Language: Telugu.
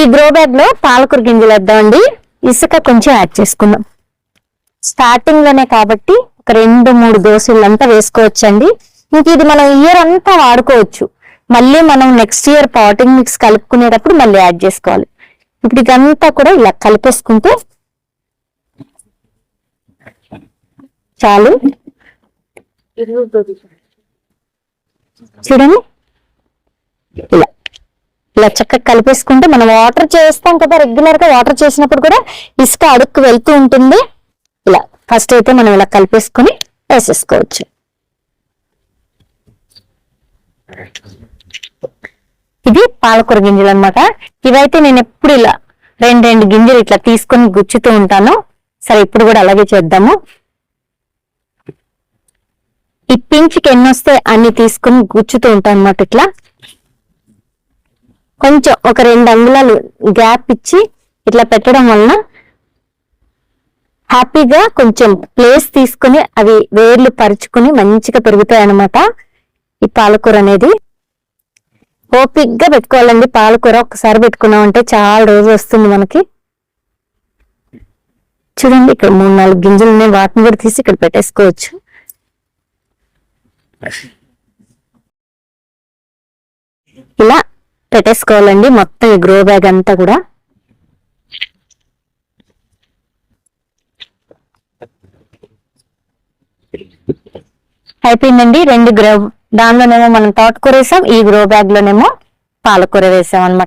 ఈ గ్రో బ్యాగ్లో పాలకూర గింజలు వేద్దామండి. ఇసుక కొంచెం యాడ్ చేసుకుందాం. స్టార్టింగ్లోనే కాబట్టి ఒక రెండు మూడు దోశలంతా వేసుకోవచ్చండి. ఇంక ఇది మనం ఇయర్ అంతా వాడుకోవచ్చు. మళ్ళీ మనం నెక్స్ట్ ఇయర్ పాటింగ్ మిక్స్ కలుపుకునేటప్పుడు మళ్ళీ యాడ్ చేసుకోవాలి. ఇప్పుడు ఇదంతా కూడా ఇలా కలిపేసుకుంటే చాలు. చూడండి. ఇలా చక్కగా కలిపేసుకుంటే మనం వాటర్ చేస్తాం కదా రెగ్యులర్గా వాటర్ చేసినప్పుడు కూడా ఇసుక అడుక్కు వెళ్తూ ఉంటుంది. ఇలా ఫస్ట్ అయితే మనం ఇలా కలిపేసుకొని వేసేసుకోవచ్చు. ఇది పాలకూర గింజలు అన్నమాట. ఇవైతే నేను ఎప్పుడు ఇలా రెండు రెండు గింజలు ఇట్లా తీసుకొని గుచ్చుతూ ఉంటాను. సరే ఇప్పుడు కూడా అలాగే చేద్దాము. ఈ పించ్కి ఎన్ని వస్తే అన్ని తీసుకుని గుచ్చుతూ ఉంటాను అన్నమాట ఇట్లా. కొంచెం ఒక రెండు అంగుళాలు గ్యాప్ ఇచ్చి ఇట్లా పెట్టడం వలన హ్యాపీగా కొంచెం ప్లేస్ తీసుకుని అవి వేర్లు పరుచుకుని మంచిగా పెరుగుతాయి అన్నమాట ఈ పాలకూర అనేది ఓపిక్గా పెట్టుకోవాలండి. పాలకూర ఒకసారి పెట్టుకున్నామంటే చాలా రోజు వస్తుంది మనకి. చూడండి ఇక్కడ మూడు నాలుగు గింజలు ఉన్నాయి. వాటిని కూడా తీసి ఇక్కడ పెట్టేసుకోవచ్చు. ఇలా పెట్టేసుకోవాలండి. మొత్తం ఈ గ్రో బ్యాగ్ అంతా కూడా. అయిపోయిందండి. రెండు గ్రో దానిలోనేమో మనం తోటకూర వేసాం ఈ గ్రో బ్యాగ్ లోనేమో పాలకూర వేసాం అనమాట